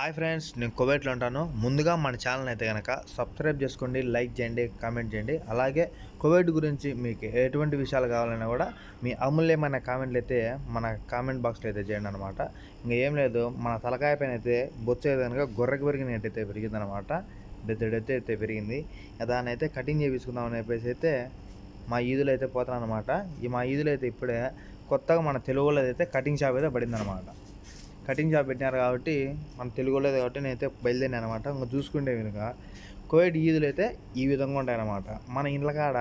Hi friends నేను కువైట్లో ఉంటాను. ముందుగా మన ఛానల్ అయితే కనుక సబ్స్క్రైబ్ చేసుకోండి లైక్ చేయండి కామెంట్ చేయండి. అలాగే కువైట్ గురించి మీకు ఎటువంటి విషయాలు కావాలన్నా కూడా మీ అమూల్యమైన కామెంట్లు అయితే మన కామెంట్ బాక్స్లో అయితే చేయండి అనమాట ఇంకా ఏం లేదు మన తలకాయ పైన అయితే బొచ్చ అయితే కనుక గొర్రెకి పెరిగినట్టయితే పెరిగిందనమాట బెద్దడైతే అయితే పెరిగింది. దాన్ని అయితే కటింగ్ చేయించుకుందాం అని చెప్పేసి అయితే మా ఈదులు అయితే పోతాను అనమాట ఈ మా ఈదులు అయితే ఇప్పుడే కొత్తగా మన తెలుగులో అయితే కటింగ్ షాప్ అయితే పడిందనమాట కటింగ్ షాప్ పెట్టినారు కాబట్టి మన తెలుగులో కాబట్టి నేనైతే బయలుదేరినా అనమాట. ఇంకా చూసుకుంటే కనుక కోవిడ్ ఈదులు అయితే ఈ విధంగా ఉంటాయన్నమాట. మన ఇళ్ళ కాడ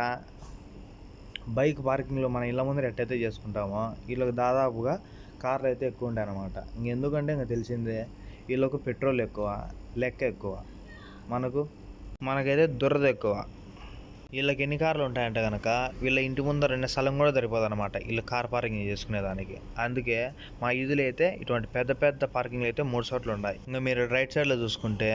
బైక్ పార్కింగ్లో మన ఇళ్ళ ముందర ఎట్టయితే చేసుకుంటామో వీళ్ళకి దాదాపుగా కార్లు అయితే ఎక్కువ ఉంటాయి అన్నమాట ఇంకెందుకంటే ఇంకా తెలిసిందే వీళ్ళకు పెట్రోల్ ఎక్కువ లెక్క ఎక్కువ. మనకు మనకైతే దురద ఎక్కువ. వీళ్ళకి ఎన్ని కార్లు ఉంటాయంటే కనుక వీళ్ళ ఇంటి ముందర రెండు స్థలం కూడా సరిపోదు అనమాట వీళ్ళు కార్ పార్కింగ్ చేసుకునేదానికి. అందుకే మా ఇదిలో అయితే ఇటువంటి పెద్ద పెద్ద పార్కింగ్లు అయితే మూడు చోట్ల ఉన్నాయి. ఇంకా మీరు రైట్ సైడ్లో చూసుకుంటే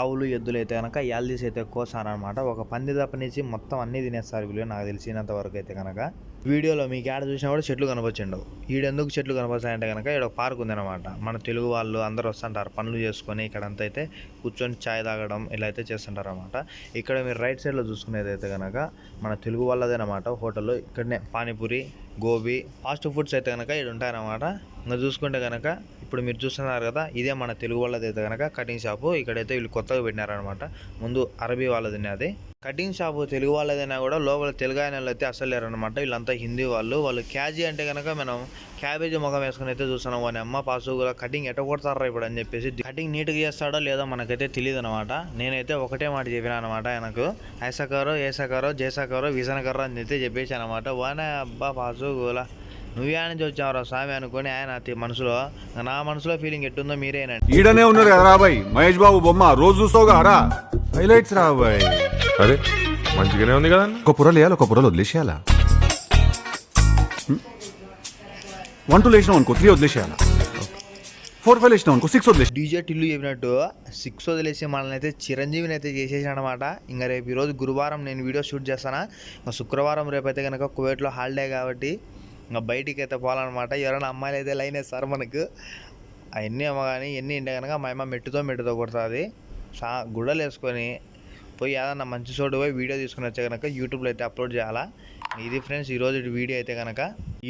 ఆవులు ఎద్దులు అయితే కనుక యాల్దీస్ అయితే కోసారనమాట ఒక పంది నుంచి మొత్తం అన్ని తినేస్తారు వీళ్ళు నాకు తెలిసినంత వరకు అయితే కనుక వీడియోలో మీకు ఆడ చూసినా కూడా చెట్లు కనపచ్చిండవు. ఈడెందుకు చెట్లు కనపచ్చాయంటే కనుక ఇక్కడ ఒక పార్క్ ఉందన్నమాట. మన తెలుగు వాళ్ళు అందరూ వస్తుంటారు పనులు చేసుకొని ఇక్కడంతా అయితే కూర్చొని చాయ్ తాగడం ఇలా అయితే చేస్తుంటారు అనమాట ఇక్కడ మీరు రైట్ సైడ్లో చూసుకునేది అయితే కనుక మన తెలుగు వాళ్ళదేనమాట హోటల్ ఇక్కడనే పానీపూరి గోబీ ఫాస్ట్ ఫుడ్స్ అయితే కనుక ఇక్కడ ఉంటాయన్నమాట మరి చూసుకుంటే కనుక ఇప్పుడు మీరు చూస్తున్నారు కదా ఇదే మన తెలుగు వాళ్ళది అయితే కనుక కటింగ్ షాపు ఇక్కడైతే వీళ్ళు కొత్తగా పెట్టినారనమాట ముందు అరబీ వాళ్ళది అది. కటింగ్ షాపు తెలుగు వాళ్ళదైనా కూడా లోపల తెలుగు ఆయన అయితే అసలు లేరనమాట వీళ్ళంతా హిందీ వాళ్ళు. వాళ్ళు క్యాజీ అంటే కనుక మనం క్యాబేజీ ముఖం వేసుకుని అయితే చూస్తున్నాం. వాని అమ్మ పాసు కూడా కటింగ్ ఎట్ట కొడతారా ఇప్పుడు? అని చెప్పేసి కటింగ్ నీట్గా చేస్తాడో లేదో మనకైతే తెలియదు అనమాట నేనైతే ఒకటే మాట చెప్పిన అనమాట ఆయనకు. ఐసకారో ఏసకారో జేసకారో విజనకరో అని అయితే చెప్పేసి అనమాట వానే అబ్బా పాసు గోలా నువ్వే నుంచి వచ్చావురా స్వామి అనుకొని ఆయన మనసులో నా మనసులో ఫీలింగ్ ఎట్టుందో మీరేనండి. ఈడనే ఉన్నారు కదా రాబాయ్ మహేష్ బాబు బొమ్మ రోజు చూస్తావుగా రా. హైలైట్స్ రాబాయ్ అరే మంచిగానే ఉంది కదా ఒక పొరలు వేయాలి ఒక పొరలు వదిలేసేయాలా? వన్ టూ లేచినావు అనుకో త్రీ వదిలేసేయాలా? ఫోర్ ఫైవ్ లేచినావు అనుకో సిక్స్ వదిలేసి డీజే టిల్లు చెప్పినట్టు సిక్స్ వదిలేసి మనల్ని అయితే చిరంజీవిని అయితే చేసేసాడు అనమాట ఇంకా రేపు ఈరోజు గురువారం నేను వీడియో షూట్ చేస్తానా. ఇంకా శుక్రవారం రేపు అయితే కనుక కువైట్లో హాలిడే కాబట్టి ఇంకా బయటికి అయితే పోవాలన్నమాట. ఎవరైనా అమ్మాయిలు అయితే లైన్ వేస్తారు మనకు. అవన్నీ అమ్మ కానీ ఎన్ని ఉంటే కనుక మా అమ్మ మెట్టుతో మెట్టుతో కొడుతుంది. సా గుడ్డలు వేసుకొని పోయి ఏదన్నా మంచి చోటు పోయి వీడియో తీసుకుని వచ్చే కనుక యూట్యూబ్లో అయితే అప్లోడ్ చేయాలా. ఇది ఫ్రెండ్స్ ఈరోజు వీడియో అయితే కనుక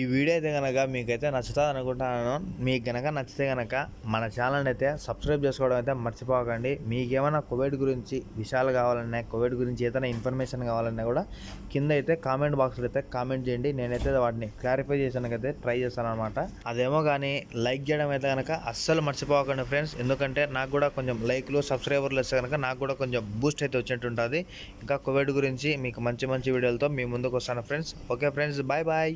ఈ వీడియో అయితే కనుక మీకైతే నచ్చుతుంది అనుకుంటున్నాను మీకు కనుక నచ్చితే కనుక మన ఛానల్ అయితే సబ్స్క్రైబ్ చేసుకోవడం అయితే మర్చిపోకండి. మీకేమైనా కోవిడ్ గురించి విషయాలు కావాలన్నా కోవిడ్ గురించి ఏదైనా ఇన్ఫర్మేషన్ కావాలన్నా కూడా కింద అయితే కామెంట్ బాక్స్లో అయితే కామెంట్ చేయండి. నేనైతే వాటిని క్లారిఫై చేసానికైతే ట్రై చేస్తాను అనమాట అదేమో కానీ లైక్ చేయడం అయితే కనుక అస్సలు మర్చిపోకండి ఫ్రెండ్స్. ఎందుకంటే నాకు కూడా కొంచెం లైక్లు సబ్స్క్రైబర్లు వస్తే కనుక నాకు కూడా కొంచెం బూస్ట్ అయితే వచ్చినట్టు ఉంటుంది ఇంకా కోవిడ్ గురించి మీకు మంచి మంచి వీడియోలతో మీ ముందుకు వస్తాను friends. Okay friends bye bye.